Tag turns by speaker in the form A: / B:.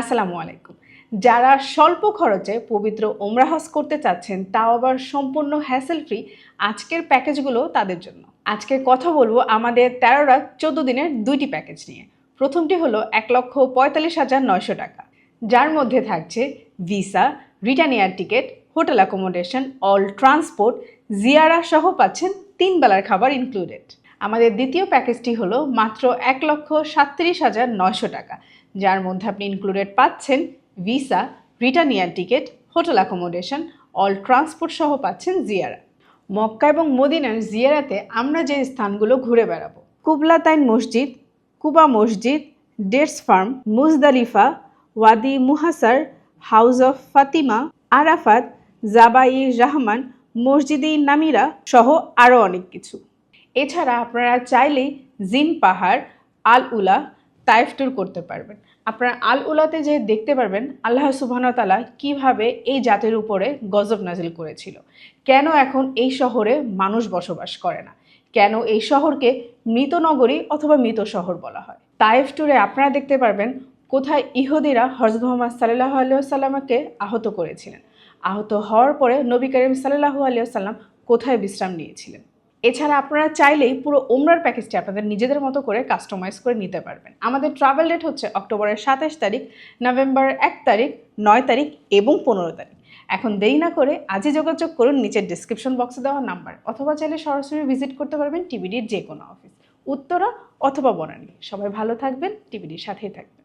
A: আসসালামু আলাইকুম। যারা স্বল্প খরচে পবিত্র ওমরা হজ করতে চাচ্ছেন, তাও আবার সম্পূর্ণ হ্যাসেল ফ্রি আজকের প্যাকেজগুলো তাদের জন্য। আজকে কথা বলব আমাদের তেরো রাত চোদ্দ দিনের দুইটি প্যাকেজ নিয়ে। প্রথমটি হলো এক লক্ষ পঁয়তাল্লিশ হাজার নয়শো টাকা। যার মধ্যে থাকছে visa, return air ticket, hotel accommodation all transport Jiara সহ পাচ্ছেন তিন বেলার খাবার ইনক্লুডেড আমাদের দ্বিতীয় প্যাকেজটি হলো মাত্র এক লক্ষ সাতত্রিশ হাজার নয়শো টাকা, যার মধ্যে আপনি ইনক্লুডেড পাচ্ছেন visa return ticket hotel accommodation all transport সহ পাচ্ছেন জিয়ারা মক্কা এবং মদিনার জিয়ারাতে আমরা যে স্থানগুলো ঘুরে বেড়াবো কুবলাতাইন মসজিদ, কুবা মসজিদ, dates farm, Muzdalifah, Wadi Muhassar, house of Fatima, Arafat জাবাই রহমান মসজিদি নামিরা সহ আরও অনেক কিছু। এছাড়া আপনারা চাইলেই জিন পাহাড় আল উলা তাইফ ট্যুর করতে পারবেন। আপনারা আল উলাতে যে দেখতে পারবেন আল্লাহ সুবহানতালা কীভাবে এই জাতির উপরে গজব নাজিল করেছিল। কেন এখন এই শহরে মানুষ বসবাস করে না? কেন এই শহরকে মৃত নগরী অথবা মৃত শহর বলা হয়? তাইফ ট্যুরে আপনারা দেখতে পারবেন কোথায় ইহুদিরা হজরত মোহাম্মদ সাল্লাহ আলিয়াল্লামকে আহত করেছিলেন। আহত হওয়ার পরে নবী করিম সাল্লাহু আলিয়াল্লাম কোথায় বিশ্রাম নিয়েছিলেন? এছাড়া আপনারা চাইলেই পুরো ওমরার প্যাকেজটি আপনাদের নিজেদের মতো করে কাস্টমাইজ করে নিতে পারবেন। আমাদের ট্রাভেল ডেট হচ্ছে অক্টোবরের সাতাশ তারিখ নভেম্বরের এক তারিখ, নয় তারিখ এবং পনেরো তারিখ। এখন দেরি না করে আজই যোগাযোগ করুন নিচের ডিসক্রিপশন বক্সে দেওয়া নাম্বার অথবা চাইলে সরাসরি ভিজিট করতে পারবেন টিভিডির যে কোনো অফিস উত্তরা অথবা বনানী। সবাই ভালো থাকবেন, টিভিডির সাথেই থাকবেন।